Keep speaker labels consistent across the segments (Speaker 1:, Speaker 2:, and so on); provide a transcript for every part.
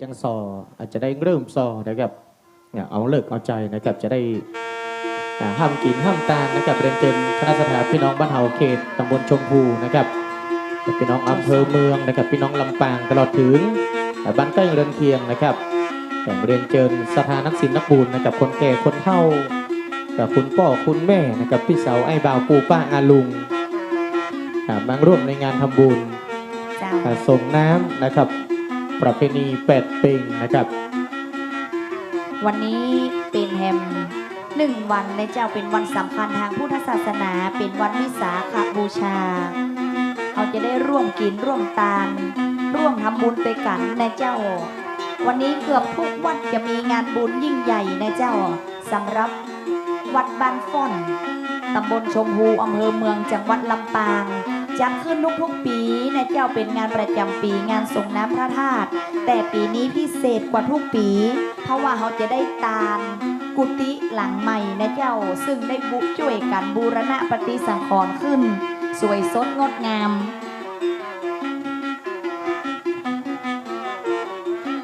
Speaker 1: จังซออาจจะได้เริ่มซอนะครับเนี่ยเอาเลิกเอาใจนะครับจะได้อ่าห้ามกินห้ามตานนะครับเรียนเชิญคณะสถานพี่น้องบ้านเฮาเขตตำบลชมพูนะครับพี่น้องอำเภอเมืองนะครับพี่น้องลำปางตลอดถึงอ่าบ้านใกล้เรือนเคียงนะครับแต่เรียนเชิญสถานนักศิลป์นักบุญนะครับคนแก่คนเฒ่ากับคุณพ่อคุณแม่นะครับพี่สาวไอ้บ่าวปู่ป้าอาลุงอ่ามาร่วมในงานทำบุญ
Speaker 2: เจ้า
Speaker 1: อ่าส่งน้ำนะครับ ประเพณีแปดเปงนะครับ
Speaker 2: วันนี้เป็นแฮมหนึ่งวันในเจ้าเป็นวันสำคัญทางพุทธศาสนา เป็นวันวิสาขบูชา เราจะได้ร่วมกินร่วมตาลร่วมทำบุญไปกันในเจ้า วันนี้เกือบทุกวัดจะมีงานบุญยิ่งใหญ่ในเจ้าสำหรับวัดบ้านฟ่อนตำบลชมพูอำเภอเมืองจังหวัดลำปาง จัดขึ้นทุกๆปีในเจ้าเป็นงานประจำปีงานส่งน้ำพระธาตุแต่ปีนี้พิเศษกว่าทุกปี เพราะว่าเขาจะได้ตาลกุฏิหลังใหม่นะเจ้าซึ่งได้บุช่วยกันบูรณะปฏิสังขรณ์ขึ้น สวยสดงดงาม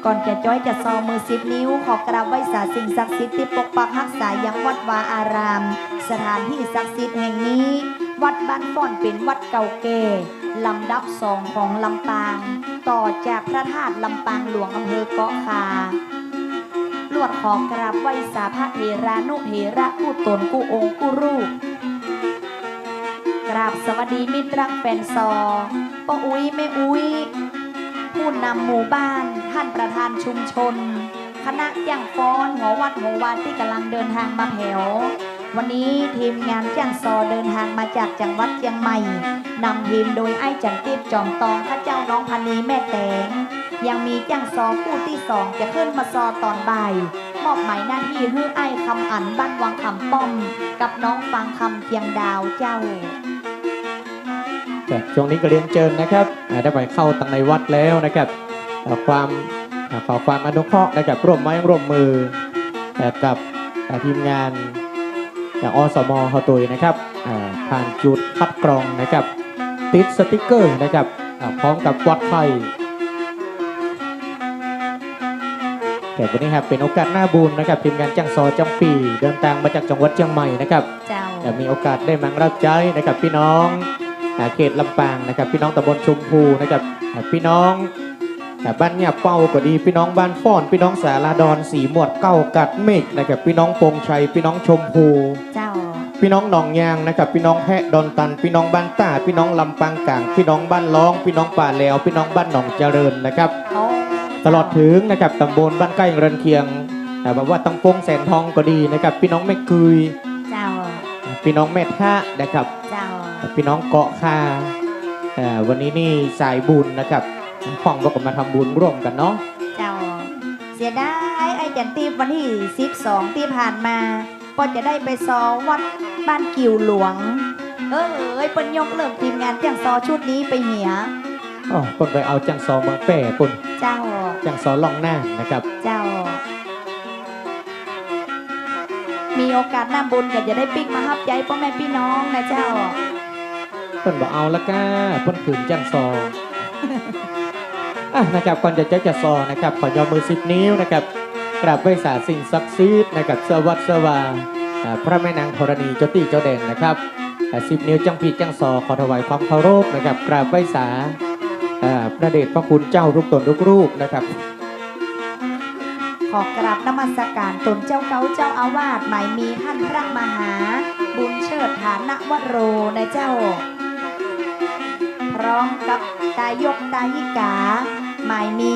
Speaker 2: ก่อนจะจ้อยจะซอมือสิบนิ้ว ขอกราบไหว้สาสิ่งศักดิ์สิทธิ์ที่ปกปักรักษายังวัดวาอาราม สถานที่ศักดิ์สิทธิ์แห่งนี้ วัดบ้านฟ่อนเป็นวัดเก่าแก่ลำดับสองของลำปาง ต่อจากพระธาตุลำปางหลวงอำเภอเกาะคาลวดขอกราบไหว้สาพระเทรานุเทระผู้ตนกู้องค์กู้รูป กราบสวัสดีมิตรรักแฟนซอป้าอุ้ยแม่อุ้ย ผู้นำหมู่บ้านท่านประธานชุมชน คณะย่างฟ้อนหัววัดหัววานที่กำลังเดินทางมาแถว วันนี้ทีมงานจ้างซอเดินทางมาจากจังหวัดเชียงใหม่นำทีมโดยไอ้จันติดจอมตองข้าเจ้าน้องพันนีแม่แตงยังมีจ้างซอผู้ที่สองจะขึ้นมาซอตอนบ่าย มอบหมายหน้าที่ให้ไอ้คำอันบ้านวังคำป้อม กับน้องฟังคำเทียงดาวเจ้า
Speaker 1: แต่ช่วงนี้ก็เรียนเชิญนะครับได้ไปเข้าตังในวัดแล้วนะครับอ่าความขอความอนุเคราะห์นะครับร่วมไม้ร่วมมือกับทีมงาน อย่างอสมเขาตุยนะครับอ่าผ่านจุดคัดกรองนะครับ ติดสติกเกอร์นะครับอ่าพร้อมกับวัดไฟแต่วันนี้ครับเป็นโอกาสหน้าบุญนะครับทีมงานจ้างซอจังปีเดินทางมาจากจังหวัดเชียงใหม่นะครับ
Speaker 2: เจ้า
Speaker 1: จะมีโอกาสได้มารับใช้นะครับพี่น้องอ่าเขตลำปางนะครับ พี่น้องตำบลชุมพูนะครับอ่าพี่น้องอ่า บ้านเงียบเป้าก็ดีพี่น้องบ้านฟ้อน พี่น้องสาราดอนสีหมวดเก้ากัดเมฆนะครับพี่น้องปงชัยพี่น้องชมพู
Speaker 2: เจ้า
Speaker 1: พี่น้องหนองยางนะครับพี่น้องแพะดอนตัน พี่น้องบ้านต้าพี่น้องลำปางกลางพี่น้องบ้านล้อง พี่น้องป่าแหลวพี่น้องบ้านหนองเจริญนะครับ
Speaker 2: โอ้
Speaker 1: ตลอดถึงนะครับตำบลบ้านใกล้เรือนเคียงอ่าแบบว่าตังปงแสนทองก็ดีนะครับพี่น้องแม่กุย
Speaker 2: เจ้า
Speaker 1: พี่น้องแม่ท่านะครับ
Speaker 2: เจ้า
Speaker 1: พี่น้องเกาะคาเอ่อวันนี้นี่สายบุญนะครับ พ่องก็มาทำบุญร่วมกันเนาะ
Speaker 2: เจ้า เสียดายไอ้จันตีวันที่12ที่ผ่านมาก็จะได้ไปซอวัดบ้านกิวหลวง เออเอ้ยเปิ้นยกเลิกทีมงานจ้างซอชุดนี้ไปเหีย
Speaker 1: อ๋อคนไปเอาจังซอเมืองแป่ปุ่น
Speaker 2: เจ้า
Speaker 1: จังซอล่องหน้านะครับ
Speaker 2: เจ้า มีโอกาสหน้าบุญก็จะได้ปิ๊กมาฮับใจพ่อแม่พี่น้องนะเจ้า
Speaker 1: เพิ่นบอกเอาละก้าเพิ่นขืนจังซออะ นะครับก่อนจะจะจะซอนะครับขอยอมมือสิบนิ้วนะครับกราบไหว้สาสิ่งศักดิ์สิทธิ์นะครับเสวัสดิ์สวาอ่าพระแม่นางธรณีเจ้าตีเจ้าเด่นนะครับสิบนิ้วจังปีจังซอขอถวายความเคารพนะครับกราบไหว้สาพระเดชพระคุณเจ้ารูปตนรูปรูปนะครับ
Speaker 2: ขอกราบนมัสการตนเจ้าเก้าเจ้าอาวาสหมายมีท่านพระมหา บุญเชิดฐานวโรนะเจ้า พร้อมกับตายกตายิกา หมายมี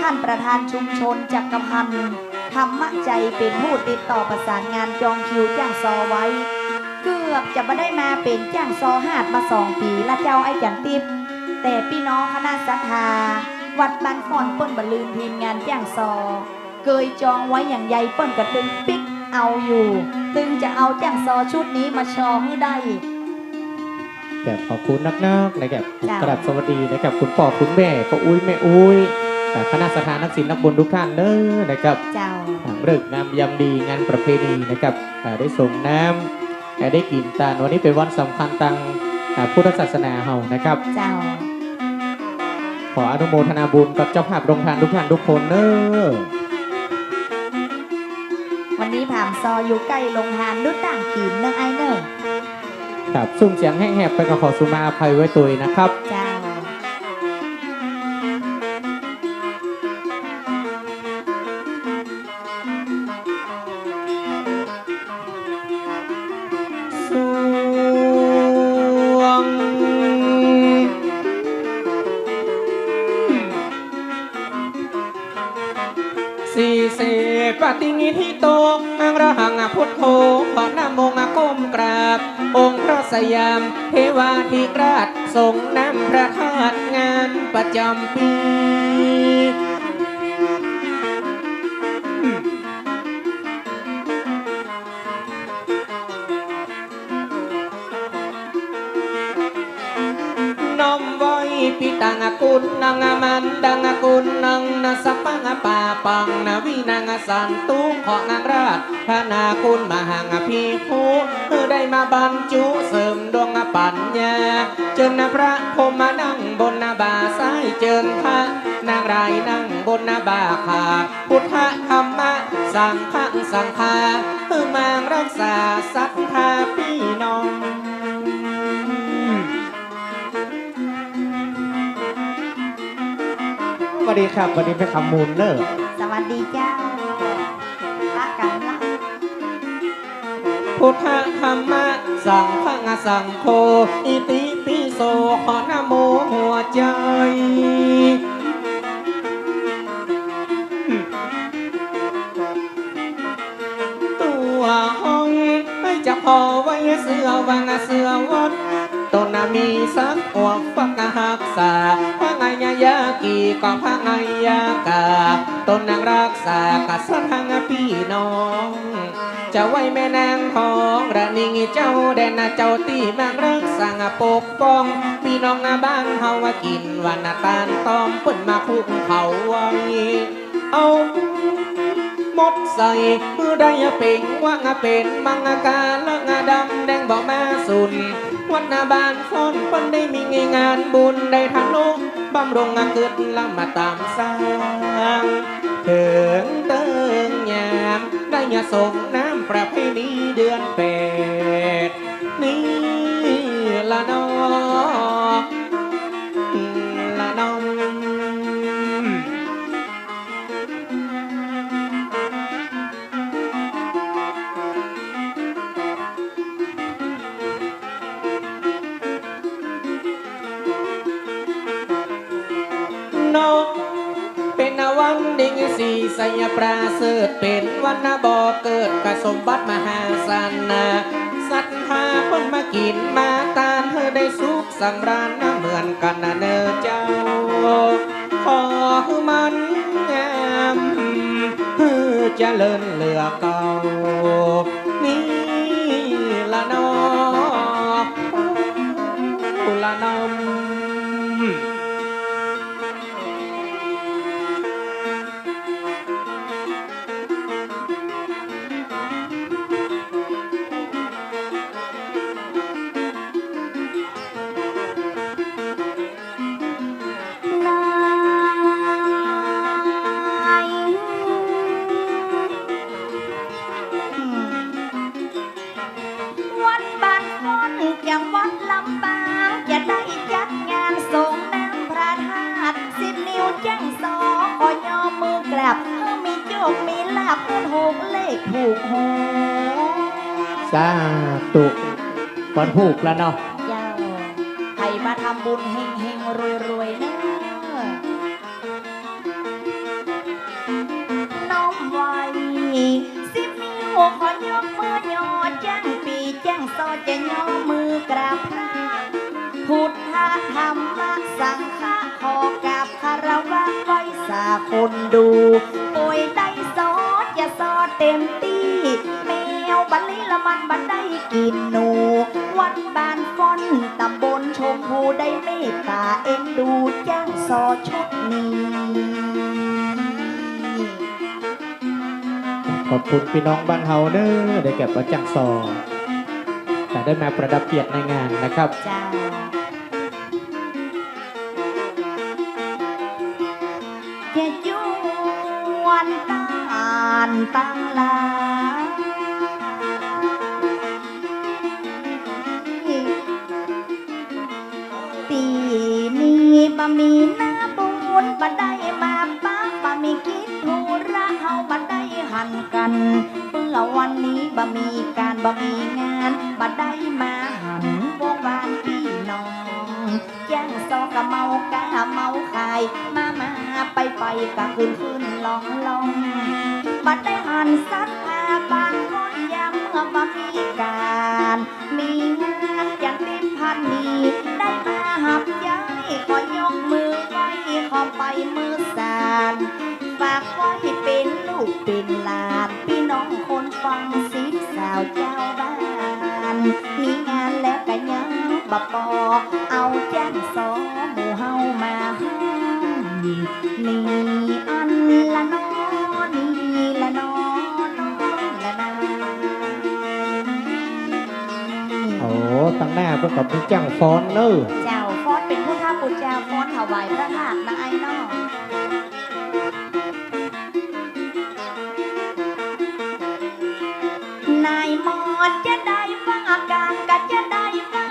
Speaker 2: ท่านประธานชุมชนจักรพันธ์ธรรมใจเป็นผู้ติดต่อประสานงานจองคิวจ้างซอไว้ เกือบจะไม่ได้มาเป็นจ้างซอหาดมาสองปีละเจ้าไอ้จันติบแต่พี่น้องคณะศรัทธาวัดบ้านฟอนเปิ้นบรรลืนทีมงานจ้างซอเคยจองไว้อย่างใหญ่เปิ้นกระดึงปิ๊กเอาอยู่ ตึงจะเอาจ้างซอชุดนี้มาชอให้ได้
Speaker 1: แก่ขอบคุณนักนักๆนะครับ
Speaker 2: จ้ะ
Speaker 1: กราบสวัสดีนะครับคุณพ่อคุณแม่พ่ออุ้ยแม่อุ้ยอ่าคณะสถานนักศิลป์นักบุญทุกท่านเด้อนะครับ
Speaker 2: เจ้า
Speaker 1: เริกษ์งามยามดีงานประเพณีนะครับอ่าได้ส่งน้ำอ่าได้กินตาลวันนี้เป็นวันสำคัญทางอ่าพุทธศาสนาเฮานะครับ
Speaker 2: เจ้า
Speaker 1: ขออนุโมทนาบุญกับเจ้าภาพโรงทานทุกท่านทุกคนเนอะ
Speaker 2: วันนี้ผ่ามซออยู่ใกล้โรงทานดุดต่างกินเนอะไอเนอะ
Speaker 1: ครับซุ่มเสียงแห้งๆไปกับขอสุมาอภัยไว้ตัวนะครับ
Speaker 2: จ้า
Speaker 1: ตงอังระหังพุทโธขอนำมงก้มกราบ องค์พระสยามเทวาธิราชทรงนำพระธาตุงานประจำปี ตังกุลนังมันดังกุลนังนาสปังปาปังนาวินังสันตุของนางราชพระนาคุณมหังพีภูได้มาบรรจุเสริมดวงปัญญาเจิญพระพรหมานั่งบนนาบาซ้ายเจิญพระนางไรนั่งบนนาบาขาพุทธธรรมะสังฆสังฆาเพื่อมางรักษาศรัทธาพี่น้อง สวัสดีครับวันนี้เป็นคำมูลเนอร์
Speaker 2: สวัสดีเจ้ารักกันละ
Speaker 1: พุทธธรรมะสังฆะสังโฆอิติปิโสขอนะโมหัวใจตัวห้องไม่จะพอไว้เสื้อวังเสื้อวัดต้นนามีสักอวกฟักหักษาพระไง ยากีก็พระไงยากาต้นนางรักษากัสทังพี่น้องจะไว้แม่นางทองระนิงเจ้าแดนนาเจ้าตีแมางรักสั่งปกป้องพี่น้องนาบ้านเฮาว่ากินวันนาตาลตอมปิ้นมาคุกเขาไว้เอามดใส่มือได้เป็นว่างเป็นมังกาละงาดำแดงบอกมาสุนวัดนาบานฟ้อนปิ้นได้มีงานบุญได้ทานุ บำรงงเกิดละมาตามสร้างถึงเติงยามได้ยาส่งน้ำประเพณีเดือนแปดนี่ละน้อง สยปราเสริฐเป็นวันนาบ่อเกิดกสมบัติมหาศาลนาสัตว์หาคนมากินมาตานเธอได้สุขสำราญนะเหมือนกันนะเนอเจ้า ขอให้มันงามเพื่อเจริญเหลือเก่า
Speaker 2: แล้ว
Speaker 1: เนาะ
Speaker 2: เจ้าใครมาทำบุญเฮงเฮงรวยรวยๆนะน้อมไว้สิบนิ้วขอยกมือยอแจ้งปีแจ้งซอจะย่อมือกราบพระพุทธธรรมสังฆะขอกราบคารวะไว้สาคนดูโอยได้ซอจะซอเต็มที่แมวบัลลีละมันบันได้กินหนู วัดบ้านฟอนตำบลชมพูได้เมตตาเอ็นดูจ้งซอชุดนี้
Speaker 1: ขอบคุณพี่น้องบ้านเฮาเนอ้อได้เก็บวัดจังซอแต่ได้มาประดับเกียรติในงานนะครับ
Speaker 2: จ้าจะยวนตานตังลา ปีบะมีหน้าบุญบัได้มาป้าบะมีคิดธุระเฮาบัได้หันกันเพื่อวันนี้บะมีการบะมีงานบัได้มาหันวงวานพี่น้องแจ้งซอกะเมากะเมาขาย มามาไปไปกะคืนคืนลองลองบัดได้หันสัตว์อา บานคนยามเมื่อบ่มีการ มีงานยันติพันนีได้มาหับย้ายก็ยกมือไหว้ขอไปมือสานฝากไว้เป็นลูกเป็นหลานพี่น้องคนฟังสิสาวเจ้าบ้าน มีงานแล้วก็ยังบปอเอาแจ้งสอหมู่เฮามาห้องนี่อันละนอ อ้
Speaker 1: ตั้งหน้าพวกกับพี่จังฟ้อนเนอ
Speaker 2: เจ้าฟ้อนเป็นผู้ท่าปุจาฟ้อนถวายพระธาตุนะไอ้น้องนายมอดจะได้ว่าการก็จะได้ว่า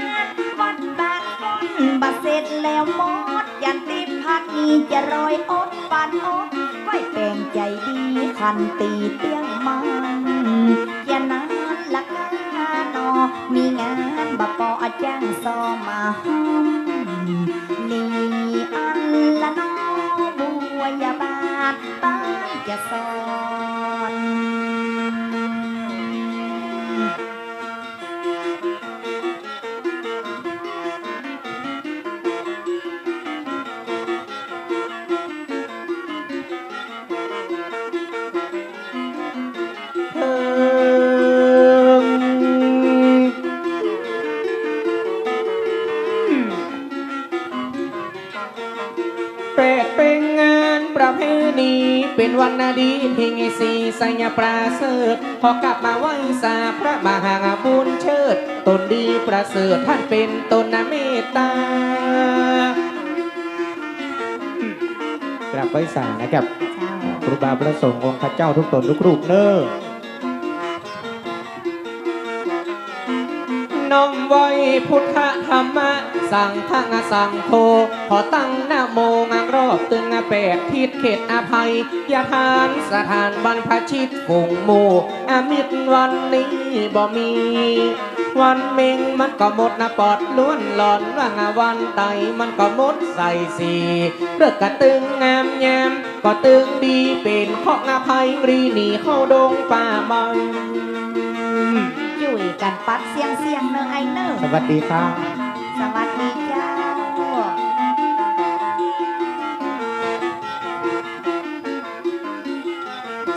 Speaker 2: งานวัดบางคนบัดเสร็จแล้วหมดยันติพักนี้จะรอยอดปันอดไว้แปลงใจดีคันตีเตียงมัน งสอมาห้อมนี่อันละน้อบัวยาบาลบ้านจะสอ
Speaker 1: เป็นวันนาดีที่ไงสีสัญญาปราเสริฐพอกลับมาไหว้สาพระมหาบุญเชิดตนดีประเสริฐท่านเป็นตนเมตตากลับไปสานะครับ
Speaker 2: เจ้า
Speaker 1: ครูบาประสงค์องค์ข้าเจ้าทุกตนทุกรูปเนอน้อ มไว้พุทธธรรมะ สั่งทังสั่งโทขอตั้งหน้าโมงรอบตึงแปดทิศเขตอภัยยาทานสถานบรรพชิตฝูงหมู่อามิตรวันนี้บ่มี วันเมงมันก็หมดนะปอดล้วนหลอนว่างาวันไตมันก็หมดใส่สีเลือกกระตึงงามแยมก็ตึงดีเป็นข้องอภัยรีหนีเข้าดงป่าใบ
Speaker 2: จุ่ย กันปัดเสียงเสียงเนอะไอ้เนอะ
Speaker 1: สวัสดีครับ
Speaker 2: สวัสดีเจ้า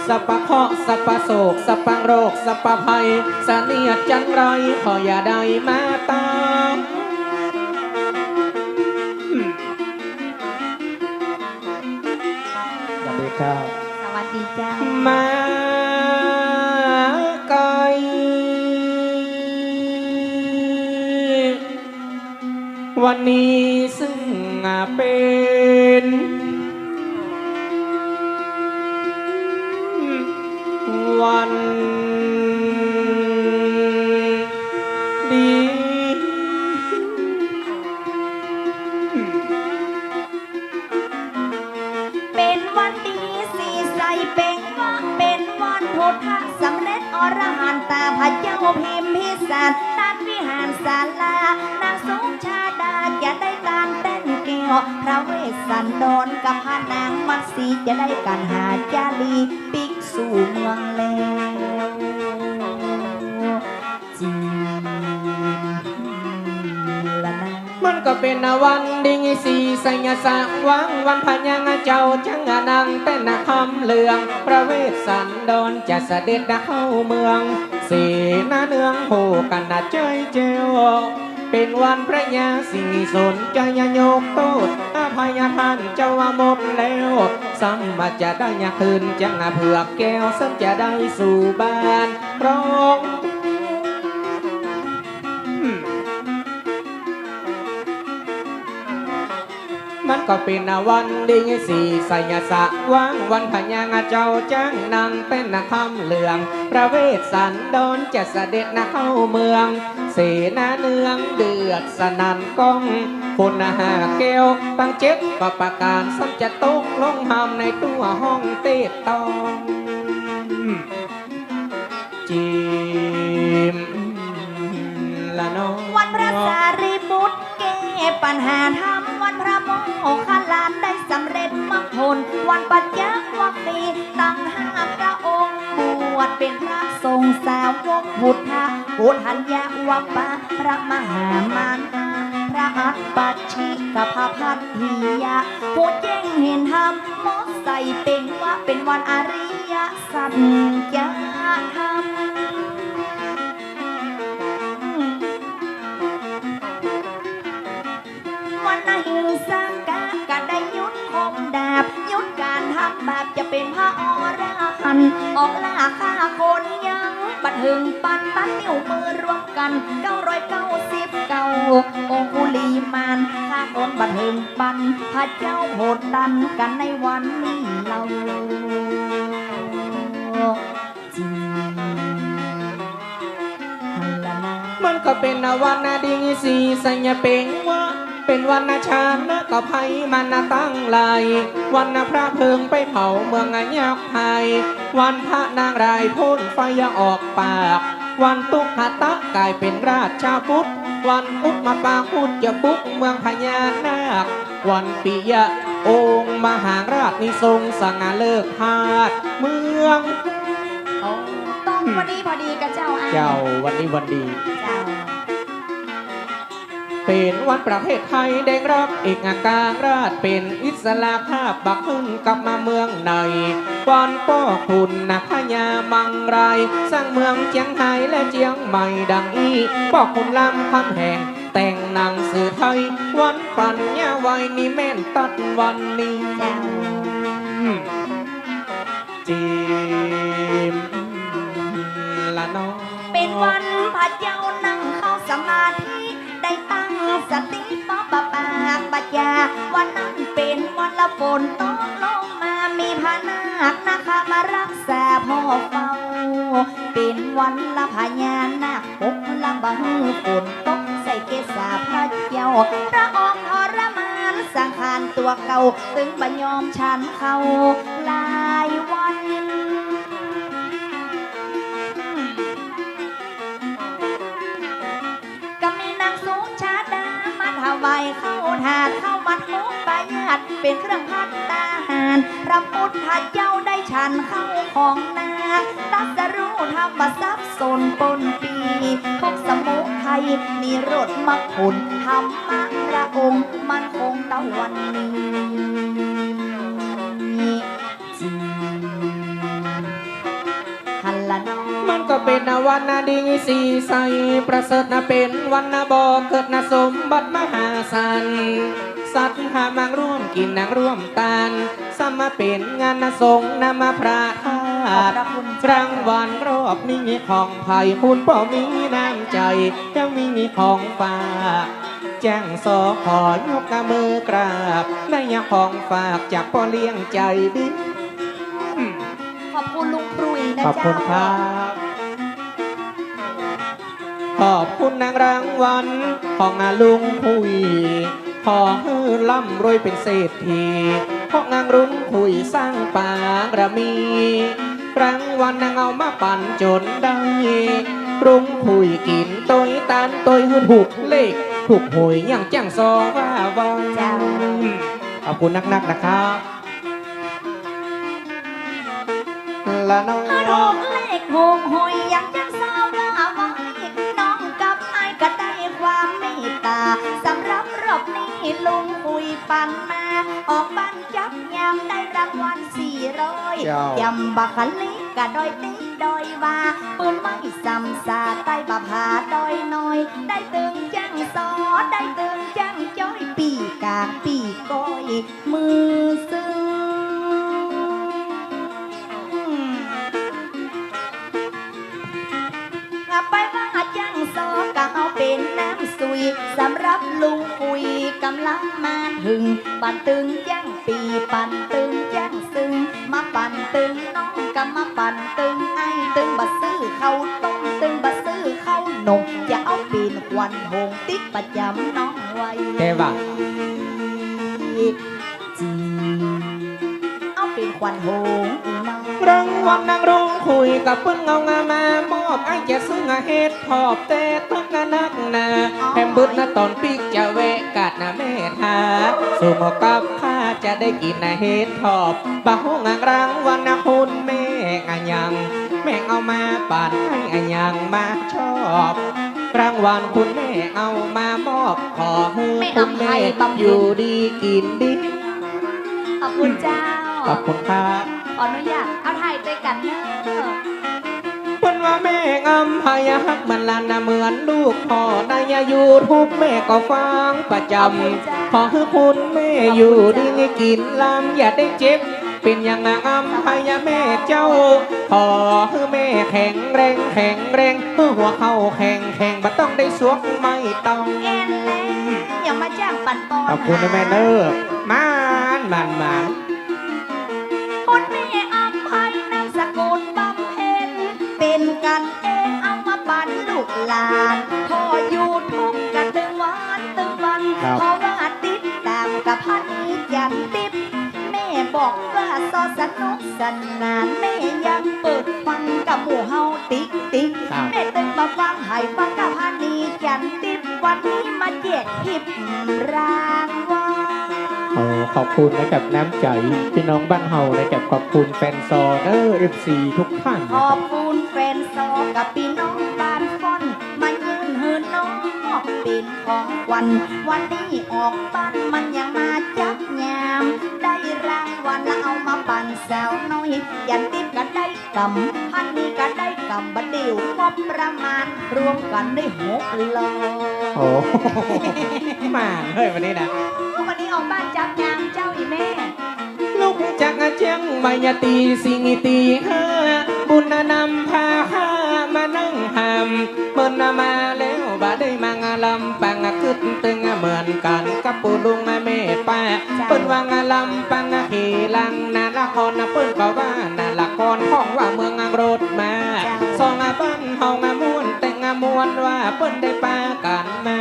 Speaker 1: สัพพะเคราะห์สัพพะโศกสัพพะโรคสัพพะภัยเสนียดจันไรขออย่าได้มาตาม วั
Speaker 2: จะได้การหาจาลีปิกสู่เมืองแล้วจีนละนะ
Speaker 1: มันก็เป็นวันดิงสีสัญญาสังวังวันพญางเจ้าจังอนังเต้นคำเลือง พระเวสสันดรจะเสด็จเข้าเมืองสีนาเนืองโหกันนาเจยเจวเป็นวันพระยาสิงสนใจยโยกโทษอภัยทานเจ้าว่าหมดแล้ว สัมมาจะได้ยาคืนจังาเผือกแก้วสัมจะได้สู่บ้านร้องมันก็เป็นวันดีสี่ไสยสะว่างวันพญางาเจ้าจ้างนางเป็นนาคำเหลือง พระเวสสันดรจะเสด็จนาเข้าเมือง เสนาเนืองเดือดสนันก้อง คุณหาแก้วตั้งเจ็ดก็ประกาศสัมจะตกลงหามในตัวห้องเตะตองจิมละน้อง
Speaker 2: วันพระสารีบุตรแก้ปัญหาธรรมวันพระโมคคัลานได้สำเร็จมรรคผลวันปัญญาวัคคีตั้งห้าพระองค์บวชเป็นพระทรงสาวกพุทธะพุทธัญญวัปปะพระมหามารดา ระอัตปัชชิกพระพัทธิยะผู้แจ้งเห็นธรรมมอใส่เป็นว่าเป็นวันอริยสัจจธรรมวันอหิงสากาก็ได้ยุดคมดาบ ยุดการทำแบาปจะเป็นพระอรหันต์ออกล่าฆ่าคนยัง บัดหึงปันปันนิ้วมือรวมกันเก้าร้อยเก้าสิบเก้าองคุลีมานฆ่าคนบัดหึงปันพระเจ้าโหดดันกันในวันนี้เราจริงฮัลโหลน
Speaker 1: มันก็เป็นวันนาดีสีสัญญาเป็งว่าเป็นวันนาชานะก็ไพมันนาตั้งไหลวันนาพระเพิงไปเผาเมืองอัญญาไพ วันพระนางรายพ่นไฟยาออกปาก วันตุกขตะกลายเป็นราชาพุทธวันอุปมาปางพุทธจะบุกเมืองพญานาค วันปิยะองค์มหาราชนิทรงสง่าเลิกหาดเมือง
Speaker 2: โอ้ต้องวันนี้พอดีกับเจ้าอา
Speaker 1: เจ้าวันนี้วันดี เป็นวันประเทศไทยได้รับเอกการราชเป็นอิสระภาพบักขึ้นกลับมาเมืองในวันป้อคุณนักพญามังไร สร้างเมืองเจียงไฮ้และเจียงใหม่ดังอีป้อคุณลำคำแหงแต่งหนังสื่อไทย วันปัญญาไว้นี่แม่นตัดวันนี้
Speaker 2: จ้า
Speaker 1: จีมละน้อง
Speaker 2: เป็นวันพระเจ้านั่งเข้าสมาธิ ได้ตั้งสติปะปะปากปัญญาวันนั้นเป็นวันละฝนตกลงมามีพระนาคนะคะมารักษาพ่อเฝ้าเป็นวันละพญานาคปกละบังฝนตกใส่เกศาพระเจ้าพระองค์ทรมานสังขารตัวเก่า ถึงบัญยอมฉันเขาานเข้ามาทุกปายาดเป็นเครื่องพัดตาหารพระพุทธเจ้าได้ฉันเข้าของนาตัสรู้ธรรมทรัพย์สนปนปีพกสมุทัยนิโรธมรรคผลธรรมะพระองค์มันคงตะวันนี้ อง
Speaker 1: มันก็เป็นวันนาดีสีใสประเสริฐนะเป็นวันนาบอกเกิดนาสมบัติมหาศาลสัตว์หามังร่วมกินนางร่วมตาลสมมาเป็นงานนาสงฆ์นามาพระธา
Speaker 2: ขอบ
Speaker 1: ตุ
Speaker 2: พระคุณ
Speaker 1: รางวัลรอบนี้ของไผ่คุณพ่อมีน้ำใจยังมีของฝากแจ้งสอขอยกมือกราบได้ยาของฝากจากพ่อเลี้ยงใจดีอืม
Speaker 2: ขอบคุณลุงปรุยนะ
Speaker 1: ขอบ
Speaker 2: เจ้า
Speaker 1: คุณครับ ขอบคุณนางรางวัลของอาลุงคุย ขอให้ร่ำรวยเป็นเศรษฐีเพราะนางรุ้งคุยสร้างปากระมีรางวัลนางเอามาปั่นจนได้ รุ้งคุยกินตัวตานตัวหืนถูกเลขถูกหวยอย่างแจ้งซอว่าวัง
Speaker 2: จ้า
Speaker 1: ขอบคุณนักๆนะครับละน้อง
Speaker 2: ถูกเลขหงหอยอยากจะ หรับรอบนี้ลุงคุยปันมา ออกบ้านจับยามได้รางวัลสี่ร้อย
Speaker 1: เจ้า
Speaker 2: ยำบักคะลิกะดอยตีดอยว่าปืนไม่ซ้ำซาใต้บาผาดอยน้อย ได้ตึงจังซอได้ตึงจังจ้อยปีกากปีก้อยมือซึ้งไปว่าจังซอ สุยสำหรับลุงคุยกะำลังมาถึง ปันตึงย่างปีปันตึงย่างซึ่ง มาปันตึงน้องก็มาปันตึงไอ้ตึงบัดซื้อเข้าวต้มตึงบัดซื้อเข้าวนมจะเอาปีนควันหงติดประจำน้องไว้
Speaker 3: เทว่า
Speaker 2: จีเอาปีนควันหง
Speaker 1: รางวัลนางรงคุยกับเปิ้นเงางามามอบไอ้จะซึ่งอเฮ็ดขอบแต่ตั้งกะนักหนาแฮมบึดนะตอนปีกจะแวกัดนะแม่ทาสู่หมอกับข้าจะได้กินนะเฮ็ดขอบบ่ห้องรางวัลนะคุณแม่งายังแม่เอามาปาดให้อายังมาชอบรางวัลคุณแม่เอามามอบขอให้คุณแม่อยู่ดีกินดี
Speaker 2: ขอบคุณเจ้า
Speaker 3: ขอบคุณครับ
Speaker 2: ออนุญาตเอาถ่ายด้วยกันเนอะ
Speaker 1: เพิ่นว่าแม่งำพายฮักมันลานนะเหมือนลูกพ่อในยูทูบแม่ก็ฟังประจำขอให้คุณแม่อยู่ดีให้กินลำอย่าได้เจ็บเป็นอย่างงามพายแม่เจ้า ขอให้แม่แข็งแรงแข็งแรงเพื่อหัวเข่าแข็งแข็งบ่ต้องได้สวกไม่ต้อง
Speaker 2: แอนแลอย่ามาจ้างปั่นปอน
Speaker 3: ขอบคุณนะแม่เนอร์
Speaker 1: มานมันมัน
Speaker 2: สนุกสนานแม่ยังเปิดฟังกับหมู่เฮาติ๊กติ๊ก
Speaker 3: ครับ
Speaker 2: แม่ตึงมาฟังให้ฟังกับพันนี้จันติดวันนี้มาแจกหิบรางวัล
Speaker 3: โอ้ขอบคุณนะครับน้ำใจพี่น้องบ้านเฮานะครับขอบคุณแฟนซอเดอร์เอฟซีทุกท่าน
Speaker 2: ขอบคุณแฟนซอกับพี่น้องบ้านฟอนมายืนเฮินน้องเป็นของขวัน วันนี้ออกบ้านมันยังมา สาวน้อยยันติดก็ได้กำพันนี้ก็ได้กำบัดเดียวงบประมาณ รวมกันได้หกล้อ
Speaker 3: โอ้
Speaker 1: มาเฮ้ยวันนี้นะ
Speaker 2: วันนี้ออกบ้านจับยามเจ้าอีแม่
Speaker 1: ลูกจากอาเจียงมายาตีสิงตีห้าบุญนำพาข้ามานั่งหำเมื่อนมาแล้วบ่ได้มางาลำปัง ขึ้นตึงเหมือนกันกับปูลุงแม่แป้าเปิ้นว่างลำปังขีลังนาละครนะเปิ้นก็ว่านาละครของว่าเมืองรถมาสองบ้านเฮางมวนแต่งมวนว่าเปิ้นได้ปากันมา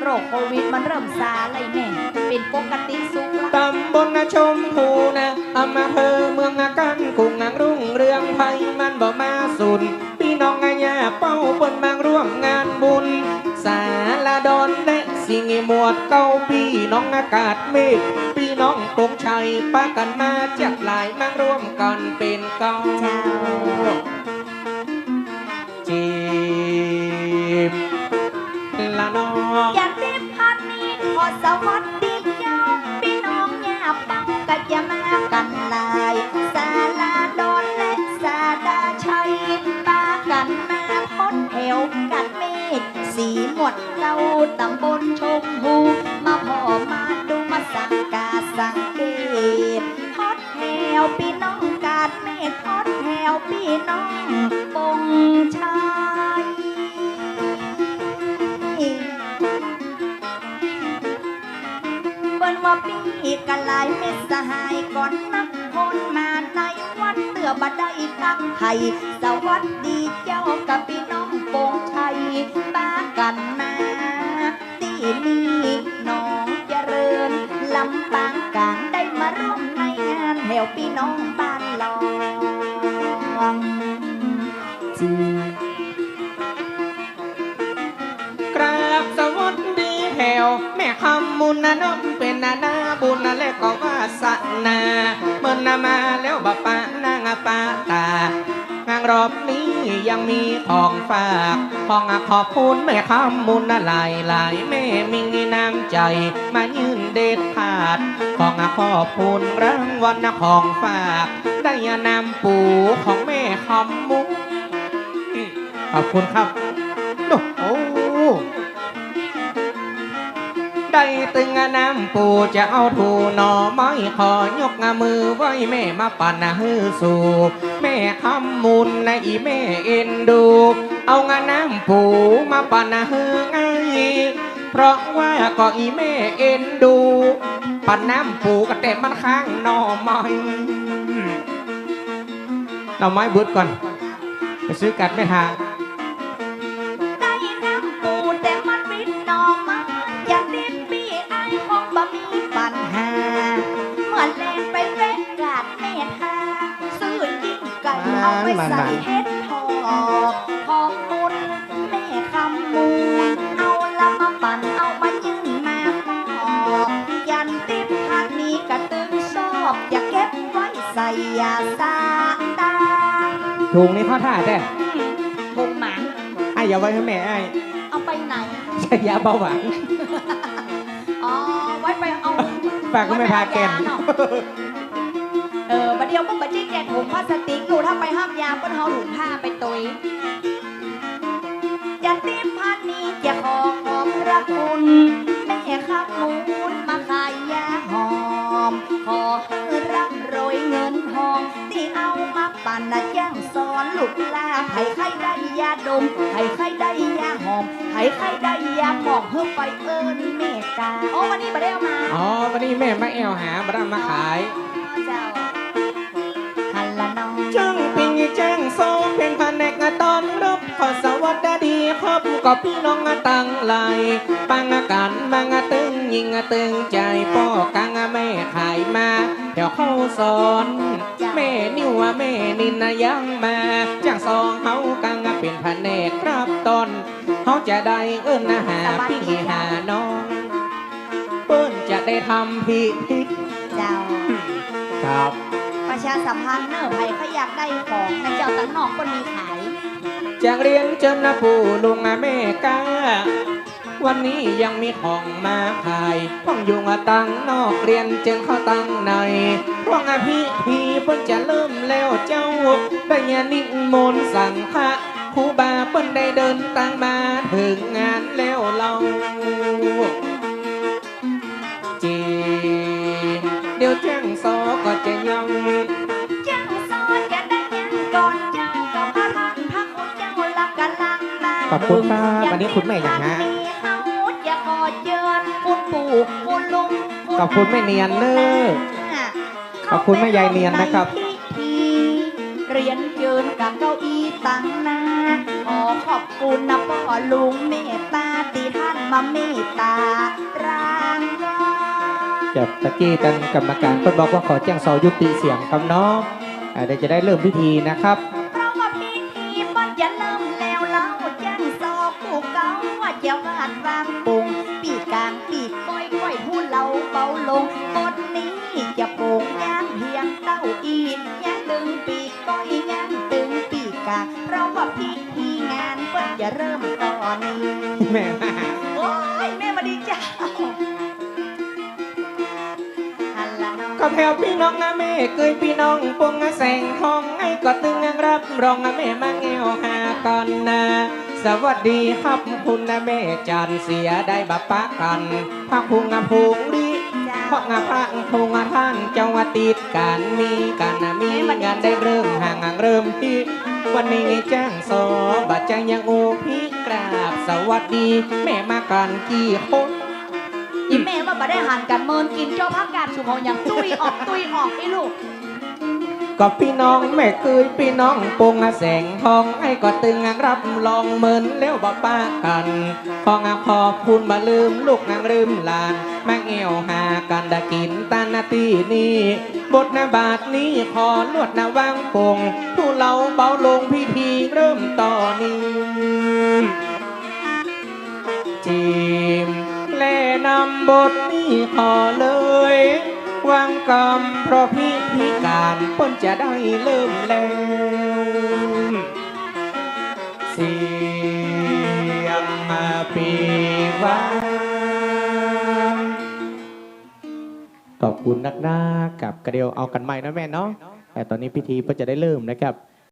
Speaker 2: โรคโควิดมันเริ่มซาเลยแม่เป็นปกติสุขละ
Speaker 1: ตำบลนชมพูนะอำมาเภอเมืองกันกรุงนางรุ่งเรืองไพมันบ่มาสุน เป้าเปิ้นมาร่วมงานบุญ สาลาดอนและสิงห์หมวดเก้าพี่น้องอากาศเมฆพี่น้องกงชัยปากันมาจากหลายมาร่วมกันเป็นเก้า
Speaker 2: จี
Speaker 1: บละน้องอ
Speaker 2: ยันติดพันนี้ขอสวัสดี สังเกตพอดแถวพี่น้องกาดเมฆพอดแถวพี่น้องปงชัยเปิ้นว่าปีกันหลายเม็ดสหายก่อนนักคนมาในวัดเตือบัดได้ตั้งไทยสวัสดีเจ้ากับพี่น้องโปงชัยบ้ากันมาที่นี่น้องเจริญลำปาง ในงานแถวพี่น้องบ้านลองจี
Speaker 1: กราบสวัสดีแถวแม่คำมุนนะน้องเป็นนานาบุญนะและก็วาสนาเมื่อนามาแล้วบปะนางปาตางานรอบนี้ยังมีของฝากของขอบคุณแม่คำมุนหลายหลายแม่มีน้ำใจ มายืนเด็ด ของขอบคุณรางวัลนะของฝากได้นำปูของแม่คำมุน
Speaker 3: ขอบคุณครับโอ้
Speaker 1: ได้ตึงน้ำปูจะเอาถูหน่อไม้ขอยกมือไว้แม่มาปั่นฮือสู่แม่คำมุนนะอีแม่เอ็นดู เอางานน้ำปูมาปั่นฮือไงเพราะว่าก็อีแม่เอ็นดู ปั่นน้ำปูกระเต็มันข้างหนอไม้หน่อไม้บุดก่อน ไปซื้อกัดไม่ทาง
Speaker 2: ได้น้ำปูแต่มันวิดนอมาอย่าดิ้นปีไอายคงบ่มีปัญหาเหมือนเล่นไปเวกกาดเมธาซื้อยิ่งไก่เอาไปใส่ ใส่ยาซาตา
Speaker 1: ถุงนี้เข้าท่าแต่
Speaker 2: คงหมัน
Speaker 1: ไอ้อย่าไว้ให้แม่ไอ้
Speaker 2: เอาไปไหน
Speaker 1: ใช้ยาเบาหวาน
Speaker 2: อ๋อ ไว้ไปเอา
Speaker 1: ฝากก็ไม่พาแกน
Speaker 2: ไว้ไปเอยเนาะเออบัดเดียวมึงบัดจี้แกะถุงพลาสติกอยู่ถ้าไปห้ามยามเปิ้นเฮาถุงผ้าไปตุยยันติมพันนี้จะขอขอบพระคุณแม่ข้ามูลมาขายยาาปั่นนะย่างสอนลูกลาไผ่ไข่ได้ยาดมไผ่ไข่ได้ยาหอมไผ่ไข่ได้ยาหมองเพื่อไปเอิญเมตตาโอ้วันนี้มาได้เอามา
Speaker 1: อ๋อวันนี้แม่มาแอวหาบรมาขาย
Speaker 2: เจ้าฮัลละน้อง
Speaker 1: จังปิงแจ้งโซเป็นแผนกตอนรับขอสวัสดีครับก็พี่น้องตั้งไหลปังกันมังตึงยิงตึงใจป้อกังแม่ขายมาเดี๋ยวเข้าสอนแม่นิวแม่นินนะยังมาจากซองเฮากังเป็นแผนกรับตอนเขาจะได้เอิ้นหาพี่หาน้องเปิ้นจะได้ทำพิธี
Speaker 2: เจ้า
Speaker 1: ครับ
Speaker 2: ประชาสัมพันธ์เนอะใครเขาอยากได้ของในเจ้าตั้งนอกก็มีขาย
Speaker 1: จากเรียนจนนะปู่ลุงอะแม่กา วันนี้ยังมีของมาขายพ่องยุงอะตังนอกเรียนจึงเข้าตังในพวกอะพี่พี่เพิ่นจะเริ่มแล้วเจ้าได้ยานิมนต์สั่งพระครูบาเปิ้นได้เดินตังมาถึงงานแล้วเราจีนเดี๋ยวแจ้งซอก็จะยัง
Speaker 2: เจ้าซอนจะได้ยังก่อนเจ้าก็พระท่านพระคุณเจ้าลักกันลังมา
Speaker 1: ขอบคุณครับวันนี้คุณแม่อย่างฮะ
Speaker 2: มีเฮาจะขอเชิญคุณปู่คุณลุงณ
Speaker 1: ขอบคุณแม่เนียนเนอะาขอบคุณแม่ยายเนียนนะครับ
Speaker 2: ใพิธีเรียนเชิญกับเก้าอี้ตั้งหน้าขอขอบคุณนะพ่อลุงเมตตาที่ท่านมาเมตตารางวัล
Speaker 1: จับตะกี้กันกรรมการเพิ่นบอกว่าขอแจ้งซอยุติเสียงครับเนาะอ่าเดี๋ยวจะได้เริ่มพิธีนะครับ
Speaker 2: เพราะว่าพิธีมันจะเริ่มแล้วเล่าแจ้งซอผู้เก่าว่าจะวาดวางปุงปีาเบาลงบทนี้จะโป่งย่างเพียงเต้าอีย่างตึงปีกก้อยย่างตึงปีกกลางเพราะว่าพิธีงานเพิ่นจะเริ่มตอนนี้
Speaker 1: แม่
Speaker 2: โอ้ยแม่มาดีจ้า
Speaker 1: ก็แถวพี่น้องนะแม่เคยพี่น้องปวงแสงทองไอ้ก็ตึงรับรองนะแม่มาเอวหาก่อนนะสวัสดีครับคุณนะแม่จันเสียได้บัปปะกันพักพุงงา พุงาเพราะงาพังพุงงาท่านเจ้าว่าติดกันมีกันมีงานได้เริ่มห่างห่างเริ่มที่วันนี้แจ้งสอบัดแจ้งยังโอพี่กราบสวัสดี แม่มากันกี่คน
Speaker 2: อีแม่ว่าบ่ได้หันกันเมินกินเจ้าพักการสุขของอย่างตุ้ยออกตุ้ยออกไอ้ลูก
Speaker 1: ก็พี่น้องแม่เคยพี่น้องปงแสงทองไอ้ก็ตึงรับลองเหมือนแล้วบ่ป้ากันของขอคุณมาลืมลูกนางลืมหลาน มาเอวหากันดกินตานาทีนี้บทนาบาทนี้ขอลวดนาวางปงผู้เราเบาลงพิธีเริ่มต่อนี้จีมแล่นำบทนี้ขอเลยวางกรรมเพราะพิธีการเปิ้นจะได้เริ่มแล้วเสียงมาปีวา ขอบคุณนักหน้ากับกระเดียวเอากันใหม่นะแม่เนาะแต่ตอนนี้พิธีก็จะได้เริ่มนะครับ